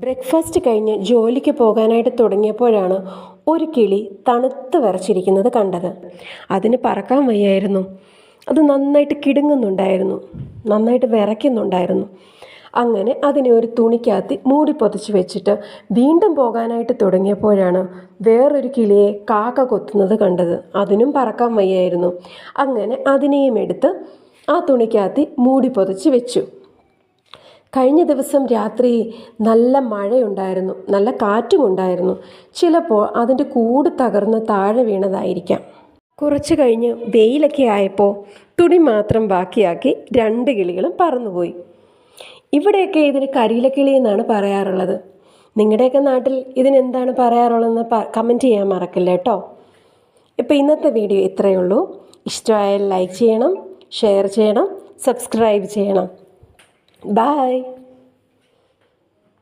Breakfast കഴിഞ്ഞ് ജോലിക്ക് പോകാനായിട്ട് തുടങ്ങിയപ്പോഴാണ് ഒരു കിളി തണുത്ത് വരച്ചിരിക്കുന്നത് കണ്ടത്. അതിന് പറക്കാൻ വയ്യായിരുന്നു. അത് നന്നായിട്ട് കിടുങ്ങുന്നുണ്ടായിരുന്നു. നന്നായിട്ട് വിറയ്ക്കുന്നുണ്ടായിരുന്നു. അങ്ങനെ അതിനെ ഒരു തുണിക്കാത്തി മൂടി പൊതിച്ച് വെച്ചിട്ട് വീണ്ടും പോകാനായിട്ട് തുടങ്ങിയപ്പോഴാണ് വേറൊരു കിളിയെ കാക്ക കൊത്തുന്നത് കണ്ടത്. അതിനും പറക്കാൻ വയ്യായിരുന്നു. അങ്ങനെ അതിനെയും എടുത്ത് ആ തുണിക്കാത്തി മൂടി പൊതിച്ച് വെച്ചു. കഴിഞ്ഞ ദിവസം രാത്രി നല്ല മഴയുണ്ടായിരുന്നു നല്ല കാറ്റുമുണ്ടായിരുന്നു. ചിലപ്പോൾ അതിന്റെ കൂട് തകർന്ന് താഴെ വീണതായിരിക്കാം. കുറച്ച് കഴിഞ്ഞ് വെയിലൊക്കെ ആയപ്പോൾ തുണി മാത്രം ബാക്കിയാക്കി രണ്ട് കിളികളും പറന്നുപോയി. ഇവിടെയൊക്കെ ഇതിന് കരിയിലക്കിളി എന്നാണ് പറയാറുള്ളത്. നിങ്ങളുടെയൊക്കെ നാട്ടിൽ ഇതിനെന്താണ് പറയാറുള്ളതെന്ന് കമന്റ് ചെയ്യാൻ മറക്കില്ല കേട്ടോ. ഇപ്പോൾ ഇന്നത്തെ വീഡിയോ ഇത്രയേ ഉള്ളൂ. ഇഷ്ടമായാൽ ലൈക്ക് ചെയ്യണം ഷെയർ ചെയ്യണം സബ്സ്ക്രൈബ് ചെയ്യണം. Bye.